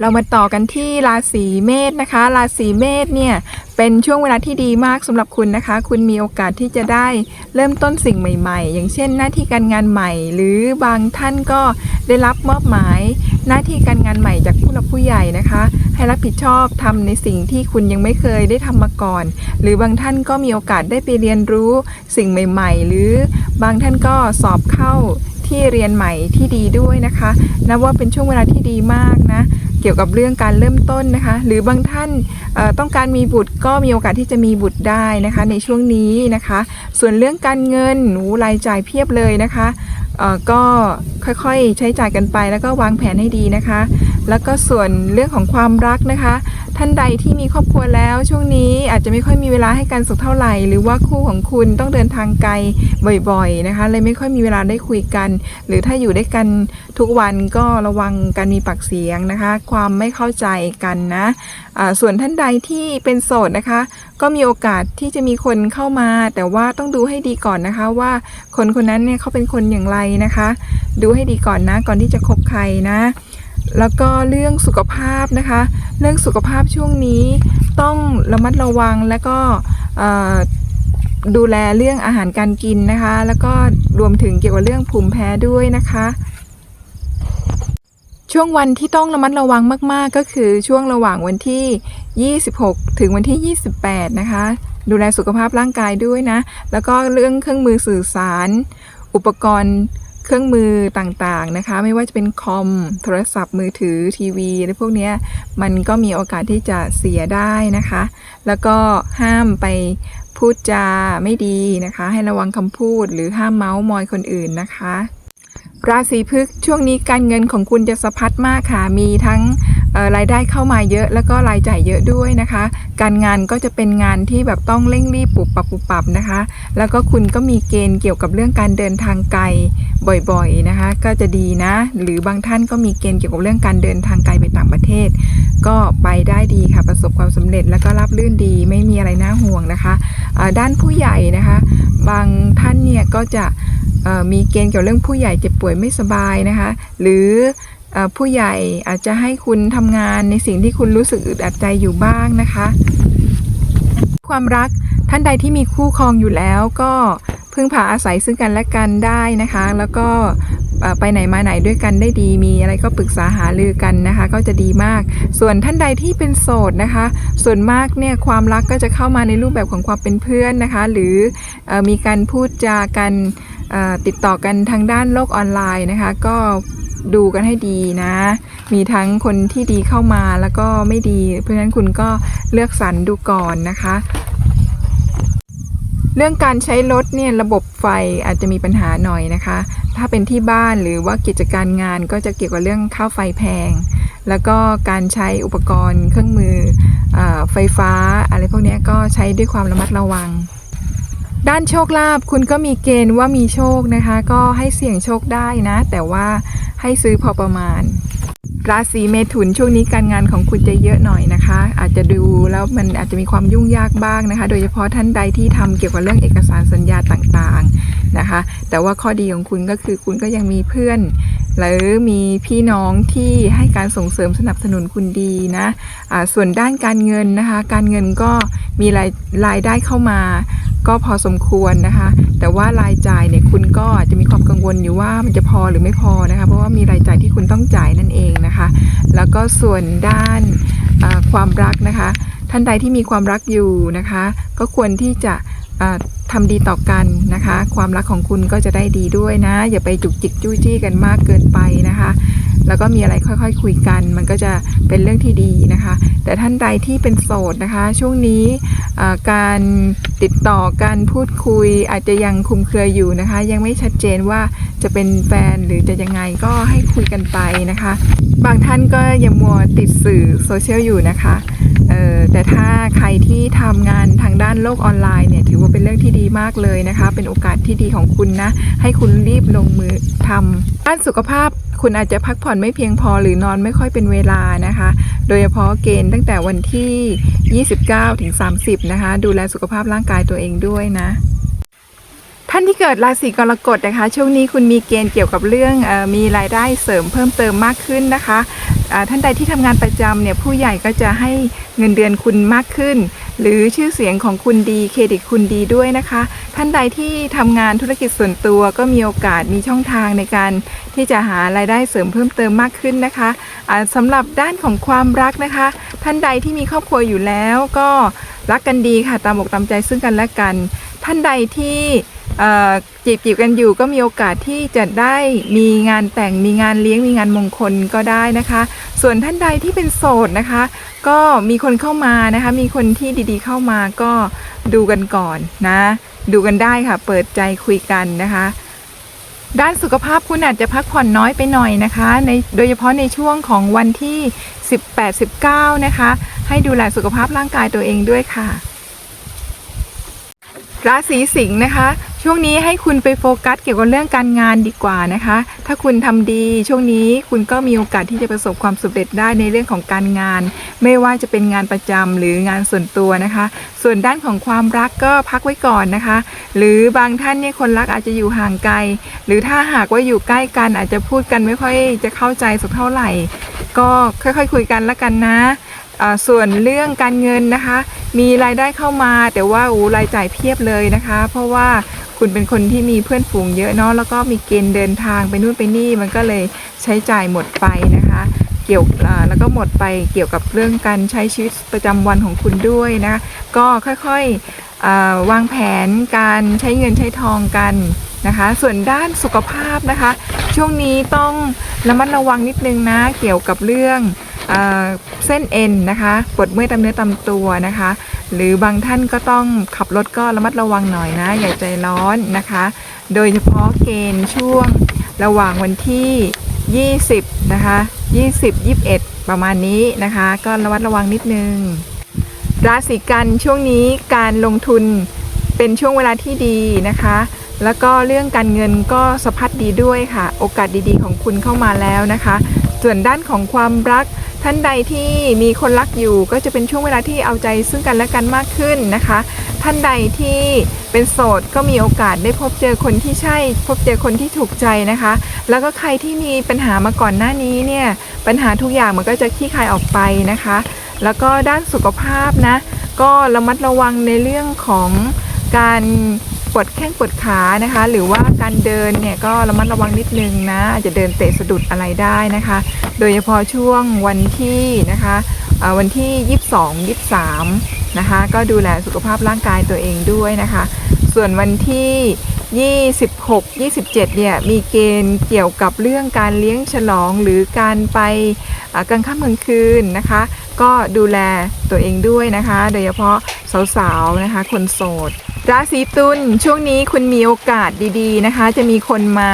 เรามาต่อกันที่ราศีเมษนะคะ ราศีเมษเนี่ยเป็นช่วงเวลาที่ดีมากสำหรับคุณนะคะ คุณมีโอกาสที่จะได้เริ่มต้นสิ่งใหม่ ๆ อย่างเช่น หน้าที่การงานใหม่ หรือบางท่านก็ได้รับมอบหมาย หน้าที่การงานใหม่จากผู้หลักผู้ใหญ่นะคะ ให้รับผิดชอบทำในสิ่งที่คุณยังไม่เคยได้ทำมาก่อน หรือบางท่านก็มีโอกาสได้ไปเรียนรู้สิ่งใหม่ ๆ หรือบางท่านก็สอบเข้าที่เรียนใหม่ที่ดีด้วยนะคะ นับว่าเป็นช่วงเวลาที่ดีมากนะ เกี่ยวกับเรื่องการเริ่มต้นนะคะ หรือบางท่านต้องการมีบุตรก็มีโอกาสที่จะมีบุตรได้นะคะ ในช่วงนี้นะคะ ส่วนเรื่องการเงินหนูรายจ่ายเพียบเลยนะคะก็ค่อยๆใช้จ่ายกันไปแล้วก็วางแผนให้ดีนะคะ แล้วก็ส่วนเรื่องของความรักนะคะ ท่านใดที่มีครอบครัวแล้ว ช่วงนี้อาจจะไม่ค่อยมีเวลาให้กันสักเท่าไหร่ หรือว่าคู่ของคุณต้องเดินทางไกลบ่อยๆนะคะเลยไม่ค่อยมีเวลาได้คุยกัน หรือถ้าอยู่ด้วยกันทุกวันก็ระวังการมีปากเสียงนะคะ ความไม่เข้าใจกันนะอ่าส่วนท่านใดที่เป็นโสดนะคะ ก็มีโอกาสที่จะมีคนเข้ามา แต่ว่าต้องดูให้ดีก่อนนะคะว่าคนคนนั้นเนี่ยเขาเป็นคนอย่างไรนะคะ ดูให้ดีก่อนนะก่อนที่จะคบใครนะ แล้วก็เรื่องสุขภาพนะคะ เรื่องสุขภาพช่วงนี้ต้องระมัดระวังแล้วก็ดูแลเรื่องอาหารการกินนะคะ แล้วก็รวมถึงเกี่ยวกับเรื่องภูมิแพ้ด้วยนะคะ ช่วงวันที่ต้องระมัดระวังมาก ๆ ก็คือช่วงระหว่างวันที่ 26 ถึงวันที่ 28 นะคะ ดูแลสุขภาพร่างกายด้วยนะ แล้วก็เรื่องเครื่องมือสื่อสาร อุปกรณ์ เครื่องมือต่างๆนะคะ ไม่ว่าจะเป็นคอมโทรศัพท์มือถือทีวีอะไรพวกนี้มันก็มีโอกาสที่จะเสียได้นะคะ แล้วก็ห้ามไปพูดจาไม่ดีนะคะ ให้ระวังคำพูดหรือห้ามเมาส์มอยคนอื่นนะคะ ราศีพฤกษ์ช่วงนี้การเงินของคุณจะสะพัดมากค่ะมีทั้ง รายได้เข้ามาเยอะแล้วก็รายจ่ายเยอะด้วยนะคะ การงานก็จะเป็นงานที่แบบต้องเร่งรีบปุบปับปุบปับนะคะ แล้วก็คุณก็มีเกณฑ์เกี่ยวกับเรื่องการเดินทางไกลบ่อยๆนะคะ ก็จะดีนะ หรือบางท่านก็มีเกณฑ์เกี่ยวกับเรื่องการเดินทางไกลไปต่างประเทศ ก็ไปได้ดีค่ะประสบความสำเร็จแล้วก็รับรื่นดีไม่มีอะไรน่าห่วงนะคะด้านผู้ใหญ่นะคะ บางท่านเนี่ยก็จะมีเกณฑ์เกี่ยวเรื่องผู้ใหญ่เจ็บป่วยไม่สบายนะคะ หรือ ผู้ใหญ่อาจจะให้คุณทำงานในสิ่งที่คุณรู้สึกอึดอัดใจอยู่บ้างนะคะ ความรักท่านใดที่มีคู่ครองอยู่แล้วก็พึ่งพาอาศัยซึ่งกันและกันได้นะคะ แล้วก็ไปไหนมาไหนด้วยกันได้ดี มีอะไรก็ปรึกษาหารือกันนะคะ ก็จะดีมาก ส่วนท่านใดที่เป็นโสดนะคะ ส่วนมากเนี่ยความรักก็จะเข้ามาในรูปแบบของความเป็นเพื่อนนะคะ หรืออมีการพูดจากันติดต่อกันทางด้านโลกออนไลน์นะคะ ก็ ดูกันให้ดีนะ มีทั้งคนที่ดีเข้ามาแล้วก็ไม่ดี เพราะฉะนั้นคุณก็เลือกสรรดูก่อนนะคะ เรื่องการใช้รถเนี่ยระบบไฟอาจจะมีปัญหาหน่อยนะคะ ถ้าเป็นที่บ้านหรือว่ากิจการงานก็จะเกี่ยวกับเรื่องค่าไฟแพง แล้วก็การใช้อุปกรณ์เครื่องมืออไฟฟ้าอะไรพวกนี้ก็ใช้ด้วยความระมัดระวัง ด้านโชคลาภคุณก็มีเกณฑ์ว่ามีโชคนะคะ ก็ให้เสี่ยงโชคได้นะ แต่ว่าให้ซื้อพอประมาณ ราศีเมถุนช่วงนี้การงานของคุณจะเยอะหน่อยนะคะ อาจจะดูแล้วมันอาจจะมีความยุ่งยากบ้างนะคะ โดยเฉพาะท่านใดที่ทำเกี่ยวกับเรื่องเอกสารสัญญาต่างๆนะคะ แต่ว่าข้อดีของคุณก็คือคุณก็ยังมีเพื่อน หรือมีพี่น้องที่ให้การส่งเสริมสนับสนุนคุณดีนะอ่าส่วนด้านการเงินนะคะ การเงินก็มีรายรายได้เข้ามา ก็พอสมควรนะคะ แต่ว่ารายจ่ายเนี่ยคุณก็จะมีความกังวลอยู่ว่ามันจะพอหรือไม่พอนะคะ เพราะว่ามีรายจ่ายที่คุณต้องจ่ายนั่นเองนะคะ แล้วก็ส่วนด้านความรักนะคะ ท่านใดที่มีความรักอยู่นะคะ ก็ควรที่จะเอ่อทำดีต่อกันนะคะ ความรักของคุณก็จะได้ดีด้วยนะ อย่าไปจุกจิกจู้จี้กันมากเกินไปนะคะ แล้วก็มีอะไรค่อยๆคุยกัน มันก็จะเป็นเรื่องที่ดีนะคะ แต่ท่านใดที่เป็นโสดนะคะ ช่วงนี้การติดต่อการพูดคุยอาจจะยังคุมเครืออยู่นะคะ ยังไม่ชัดเจนว่าจะเป็นแฟนหรือจะยังไงก็ให้คุยกันไปนะคะ บางท่านก็ยังมัวติดสื่อโซเชียลอยู่นะคะแต่ถ้าใครที่ทำงานทางด้านโลกออนไลน์เนี่ยถือว่าเป็นเรื่องที่ดีมากเลยนะคะ เป็นโอกาสที่ดีของคุณนะ ให้คุณรีบลงมือทำด้านสุขภาพ คุณอาจจะพักผ่อนไม่เพียงพอหรือนอนไม่ค่อยเป็นเวลานะคะ โดยเฉพาะเกณฑ์ตั้งแต่วันที่ 29 ถึง 30 นะคะ ดูแลสุขภาพร่างกายตัวเองด้วยนะ ท่านที่เกิดราศีกรกฎนะคะ ช่วงนี้คุณมีเกณฑ์เกี่ยวกับเรื่องอมีรายได้เสริมเพิ่มเติมมากขึ้นนะคะท่านใดที่ทำงานประจำเนี่ยผู้ใหญ่ก็จะให้เงินเดือนคุณมากขึ้นหรือชื่อเสียงของคุณดีเครดิตคุณดีด้วยนะคะ ท่านใดที่ทำงานธุรกิจส่วนตัวก็มีโอกาสมีช่องทางในการที่จะหารายได้เสริมเพิ่มเติมมากขึ้นนะคะสำหรับด้านของความรักนะคะ ท่านใดที่มีครอบครัวอยู่แล้วก็รักกันดีค่ะตามอกตามใจซึ่งกันและกัน ท่านใดที่ จีบจีบกันอยู่ก็มีโอกาสที่จะได้มีงานแต่งมีงานเลี้ยงมีงานมงคลก็ได้นะคะ ส่วนท่านใดที่เป็นโสดนะคะ ก็มีคนเข้ามานะคะ มีคนที่ดีๆเข้ามาก็ดูกันก่อนนะ ดูกันได้ค่ะ เปิดใจคุยกันนะคะ ด้านสุขภาพคุณอาจจะพักผ่อนน้อยไปหน่อยนะคะในโดยเฉพาะในช่วงของวันที่ 18-19 นะคะ ให้ดูแลสุขภาพร่างกายตัวเองด้วยค่ะ ราศีสิงห์นะคะ ช่วงนี้ให้คุณไปโฟกัสเกี่ยวกับเรื่องการงานดีกว่านะคะ ถ้าคุณทำดีช่วงนี้คุณก็มีโอกาสที่จะประสบความสำเร็จได้ในเรื่องของการงาน ไม่ว่าจะเป็นงานประจำหรืองานส่วนตัวนะคะ ส่วนด้านของความรักก็พักไว้ก่อนนะคะ หรือบางท่านเนี่ยคนรักอาจจะอยู่ห่างไกล หรือถ้าหากว่าอยู่ใกล้กันอาจจะพูดกันไม่ค่อยจะเข้าใจสักเท่าไหร่ ก็ค่อยๆ คุยกันละกันนะ ส่วนเรื่องการเงินนะคะ มีรายได้เข้ามาแต่ว่าโอ้รายจ่ายเพียบเลยนะคะ เพราะว่าคุณเป็นคนที่มีเพื่อนฝูงเยอะเนาะแล้วก็มีเกณฑ์เดินทางไปนู่นไปนี่มันก็เลยใช้จ่ายหมดไปนะคะ เกี่ยวแล้วก็หมดไปเกี่ยวกับเรื่องการใช้ชีวิตประจำวันของคุณด้วยนะก็ค่อยๆวางแผนการใช้เงินใช้ทองกันนะคะ ส่วนด้านสุขภาพนะคะ ช่วงนี้ต้องระมัดระวังนิดนึงนะเกี่ยวกับเรื่อง เส้นเอ็นนะคะปวดเมื่อยตามเนื้อตามตัวนะคะ หรือบางท่านก็ต้องขับรถก็ระมัดระวังหน่อยนะ อย่าใจร้อนนะคะ โดยเฉพาะเกณฑ์ช่วงระหว่างวันที่ 20 นะคะ 20 21 ประมาณนี้นะคะ ก็ระมัดระวังนิดนึง ราศีกันช่วงนี้การลงทุนเป็นช่วงเวลาที่ดีนะคะ แล้วก็เรื่องการเงินก็สะพัดดีด้วยค่ะ โอกาสดีๆ ของคุณเข้ามาแล้วนะคะ ส่วนด้านของความรัก ท่านใดที่มีคนรักอยู่ก็จะเป็นช่วงเวลาที่เอาใจซึ่งกันและกันมากขึ้นนะคะ ท่านใดที่เป็นโสดก็มีโอกาสได้พบเจอคนที่ใช่ พบเจอคนที่ถูกใจนะคะ แล้วก็ใครที่มีปัญหามาก่อนหน้านี้เนี่ยปัญหาทุกอย่างมันก็จะคลี่คลายออกไปนะคะ แล้วก็ด้านสุขภาพนะก็ระมัดระวังในเรื่องของการ ปวดแข้งปวดขานะคะ หรือว่าการเดินเนี่ยก็ระมัดระวังนิดนึงนะอาจจะเดินเตะสะดุดอะไรได้นะคะ โดยเฉพาะช่วงวันที่นะคะเอ่อวันที่ 22 23นะคะก็ดูแลสุขภาพร่างกายตัวเองด้วยนะคะ ส่วนวันที่ 26 27 เนี่ยมีเกณฑ์เกี่ยวกับเรื่องการเลี้ยงฉลองหรือการไปกลางค่ำกลางคืนนะคะ ก็ดูแลตัวเองด้วยนะคะ โดยเฉพาะสาวๆนะคะ คนโสด ราศีตุลช่วงนี้คุณมีโอกาสดีๆนะคะ จะมีคนมา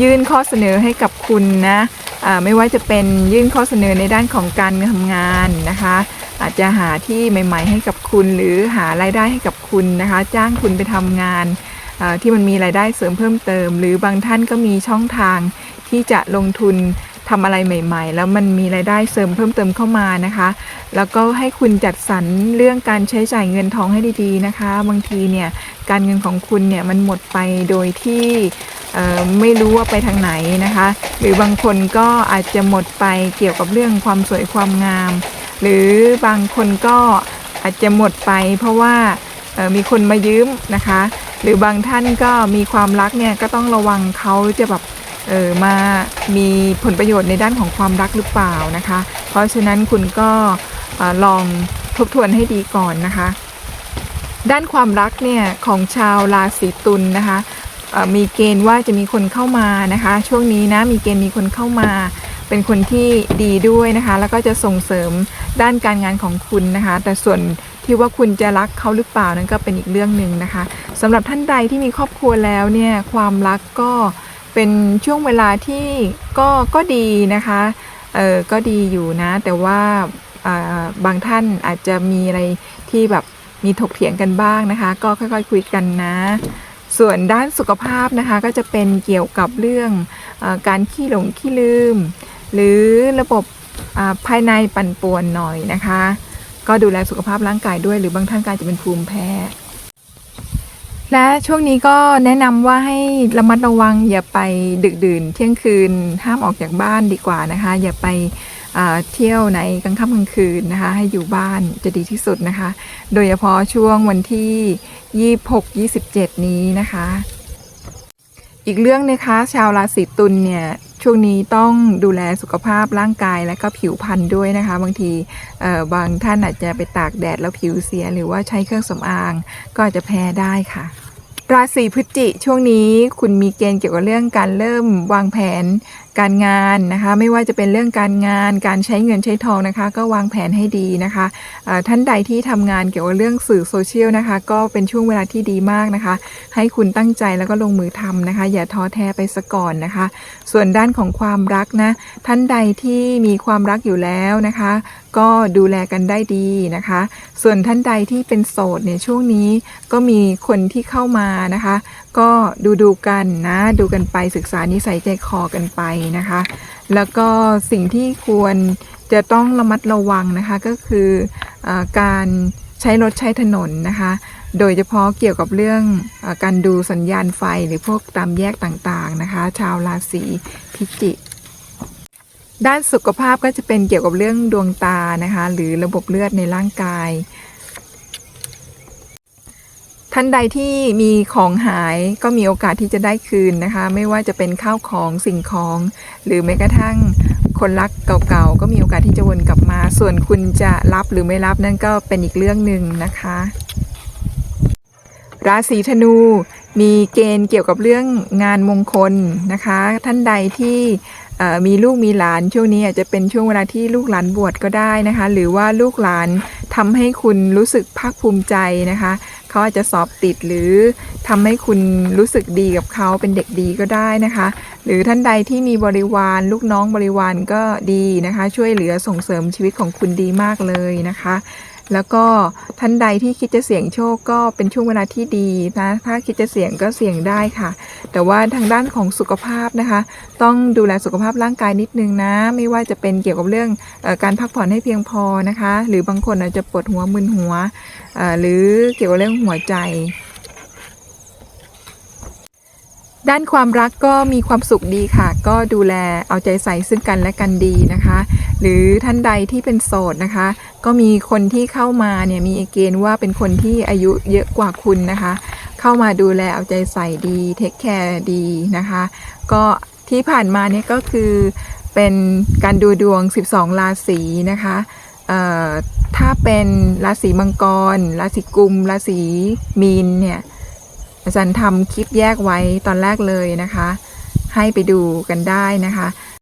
ยื่นข้อเสนอให้กับคุณนะอ่าไม่ว่าจะเป็นยื่นข้อเสนอในด้านของการทำงานนะคะ อาจจะหาที่ใหม่ ๆ ให้กับคุณ หรือหารายได้ให้กับคุณนะคะ จ้างคุณไปทำงานที่มันมีรายได้เสริมเพิ่มเติม หรือบางท่านก็มีช่องทางที่จะลงทุน ทำอะไรใหม่ ๆ แล้วมันมีรายได้เสริมเพิ่มเติมเข้ามานะคะ แล้วก็ให้คุณจัดสรรเรื่องการใช้จ่ายเงินทองให้ดีๆนะคะ บางทีเนี่ยการเงินของคุณเนี่ยมันหมดไปโดยที่ไม่รู้ว่าไปทางไหนนะคะ หรือบางคนก็อาจจะหมดไปเกี่ยวกับเรื่องความสวยความงาม หรือบางคนก็อาจจะหมดไปเพราะว่ามีคนมายืมนะคะ หรือบางท่านก็มีความรักเนี่ยก็ต้องระวังเขาจะแบบ เออมามีผลประโยชน์ในด้านของความรักหรือเปล่านะคะ เพราะฉะนั้นคุณก็ลองทบทวนให้ดีก่อนนะคะ ด้านความรักเนี่ยของชาวราศีตุลนะคะมีเกณฑ์ว่าจะมีคนเข้ามานะคะ ช่วงนี้นะมีเกณฑ์มีคนเข้ามา เป็นคนที่ดีด้วยนะคะ แล้วก็จะส่งเสริมด้านการงานของคุณนะคะ แต่ส่วนที่ว่าคุณจะรักเขาหรือเปล่านั้นก็เป็นอีกเรื่องหนึ่งนะคะสำหรับท่านใดที่มีครอบครัวแล้วเนี่ยความรักก็ เป็นช่วงเวลาที่ก็ก็ดีนะคะเออก็ดีอยู่นะ แต่ว่าอ่าบางท่านอาจจะมีอะไรที่แบบมีถกเถียงกันบ้างนะคะ ก็ค่อยๆคุยกันนะ ส่วนด้านสุขภาพนะคะก็จะเป็นเกี่ยวกับเรื่องอการขี้หลงขี้ลืม หรือระบบอ่าภายในปั่นป่วนหน่อยนะคะ ก็ดูแลสุขภาพร่างกายด้วย หรือบางท่านก็อาจจะเป็นภูมิแพ้ และช่วงนี้ก็แนะนำว่าให้ระมัดระวังอย่าไปดึกดื่น เที่ยงคืนห้ามออกจากบ้านดีกว่านะคะ อย่าไปเที่ยวในกลางค่ำกลางคืนนะคะ ให้อยู่บ้านจะดีที่สุดนะคะ โดยเฉพาะช่วงวันที่ 26-27 นี้นะคะ อีกเรื่องนะคะ ชาวราศีตุลเนี่ยช่วงนี้ต้องดูแลสุขภาพร่างกายและก็ผิวพรรณด้วยนะคะ บางทีบางท่านอาจจะไปตากแดดแล้วผิวเสีย หรือว่าใช้เครื่องสำอางก็อาจจะแพ้ได้ค่ะ ราศีพฤศจิช่วงนี้คุณมีเกณฑ์เกี่ยวกับเรื่องการเริ่มวางแผนการงานนะคะ ไม่ว่าจะเป็นเรื่องการงานการใช้เงินใช้ทองนะคะ ก็วางแผนให้ดีนะคะเอ่อท่านใดที่ทำงานเกี่ยวกับเรื่องสื่อโซเชียลนะคะ ก็เป็นช่วงเวลาที่ดีมากนะคะ ให้คุณตั้งใจแล้วก็ลงมือทำนะคะ อย่าท้อแท้ไปซะก่อนนะคะ ส่วนด้านของความรักนะท่านใดที่มีความรักอยู่แล้วนะคะ ก็ดูแลกันได้ดีนะคะ ส่วนท่านใดที่เป็นโสดในยช่วงนี้ก็มีคนที่เข้ามานะคะก็ดูดูกันนะ ดูกันไปศึกษานิสัยใจคอกันไปนะคะ แล้วก็สิ่งที่ควรจะต้องระมัดระวังนะคะก็คืออการใช้รถใช้ถนนนะคะ โดยเฉพาะเกี่ยวกับเรื่องอการดูสัญญาณไฟหรือพวกตามแยกต่างๆนะคะ ชาวราศีพิจิกด้านสุขภาพก็จะเป็นเกี่ยวกับเรื่องดวงตานะคะ หรือระบบเลือดในร่างกาย ท่านใดที่มีของหายก็มีโอกาสที่จะได้คืนนะคะ ไม่ว่าจะเป็นข้าวของสิ่งของ หรือแม้กระทั่งคนรักเก่าๆก็มีโอกาสที่จะวนกลับมา ส่วนคุณจะรับหรือไม่รับนั่นก็เป็นอีกเรื่องหนึ่งนะคะ ราศีธนู มีเกณฑ์เกี่ยวกับเรื่องงานมงคลนะคะ ท่านใดที่มีลูกมีหลานช่วงนี้อาจจะเป็นช่วงเวลาที่ลูกหลานบวชก็ได้นะคะ หรือว่าลูกหลานทำให้คุณรู้สึกภาคภูมิใจนะคะ เขาอาจจะสอบติดหรือทำให้คุณรู้สึกดีกับเขาเป็นเด็กดีก็ได้นะคะ หรือท่านใดที่มีบริวารลูกน้องบริวารก็ดีนะคะ ช่วยเหลือส่งเสริมชีวิตของคุณดีมากเลยนะคะ แล้วก็ท่านใดที่คิดจะเสี่ยงโชคก็เป็นช่วงเวลาที่ดีนะถ้าคิดจะเสี่ยงก็เสี่ยงได้ค่ะ แต่ว่าทางด้านของสุขภาพนะคะ ต้องดูแลสุขภาพร่างกายนิดนึงนะ ไม่ว่าจะเป็นเกี่ยวกับเรื่องอการพักผ่อนให้เพียงพอนะคะ หรือบางคนอาจจะปวดหัวมึนหัวหรือเกี่ยวกับเรื่องหัวใจด้านความรักก็มีความสุขดีค่ะ ก็ดูแลเอาใจใส่ซึ่งกันและกันดีนะคะ หรือท่านใดที่เป็นโสดนะคะ ก็มีคนที่เข้ามาเนี่ยมีเกณฑ์ว่าเป็นคนที่อายุเยอะกว่าคุณนะคะ เข้ามาดูแลเอาใจใส่ดีเทคแคร์ดีนะคะ ก็ที่ผ่านมาเนี่ยก็คือเป็นการดูดวง 12 ราศีนะคะถ้าเป็นราศีมังกร ราศีกุม ราศีมีนเนี่ยอาจารย์ทำคลิปแยกไว้ตอนแรกเลยนะคะ ให้ไปดูกันได้นะคะ